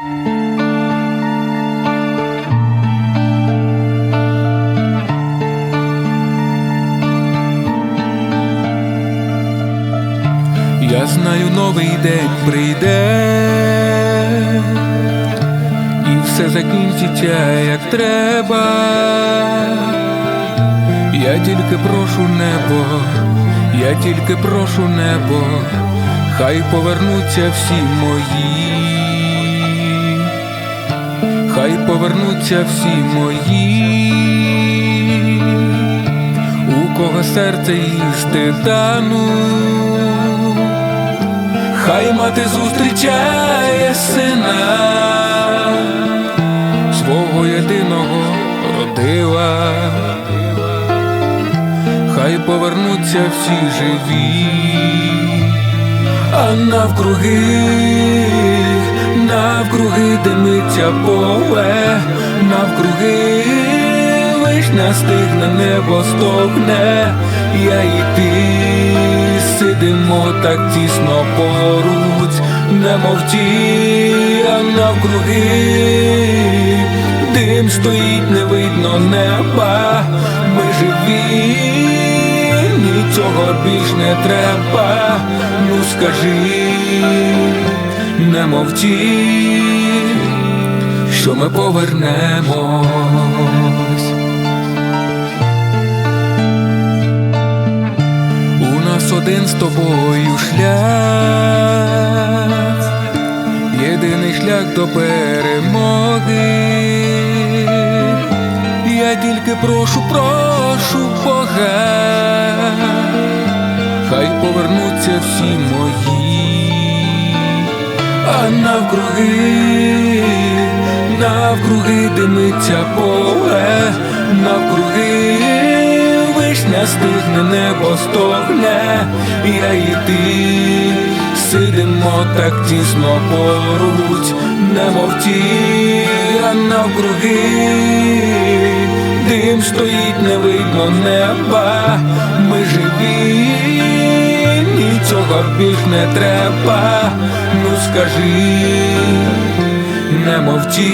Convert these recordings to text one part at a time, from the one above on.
Я знаю, новий день прийде, і все закінчиться як треба. Я тільки прошу небо, я тільки прошу небо, хай повернуться всі мої, хай повернуться всі мої, у кого серце їсти дану. Хай мати зустрічає сина, свого єдиного родила, хай повернуться всі живі, а навкруги, навкруги димиться поле, навкруги вишня стигне, небо стогне, я і ти сидимо так тісно поруч, немов ті, а навкруги. Дим стоїть, не видно неба, ми живі, нічого більш не треба, ну скажи, не мовчи, що ми повернемось. У нас один з тобою шлях, єдиний шлях до перемоги. Я тільки прошу, прошу Бога, хай повернуться навкруги, навкруги димиться поле, навкруги вишня стигне, небо стогне, я і ти сидимо так тісно поруч, немов ті, а навкруги дим стоїть, не видно неба, ми живі, нічого більш не треба, скажи, не мовчи,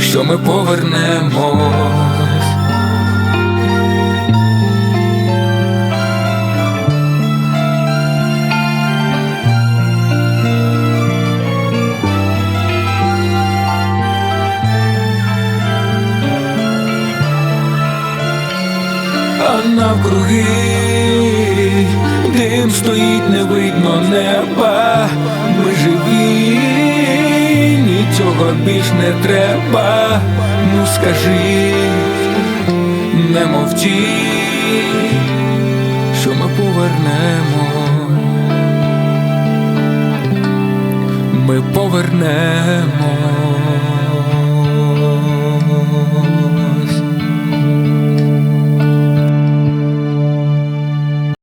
що ми повернемось. а навкруги дим стоїть, не видно неба, ми живі, нічого більш не треба, ну скажи, не мовчи, що ми повернемо, ми повернемо.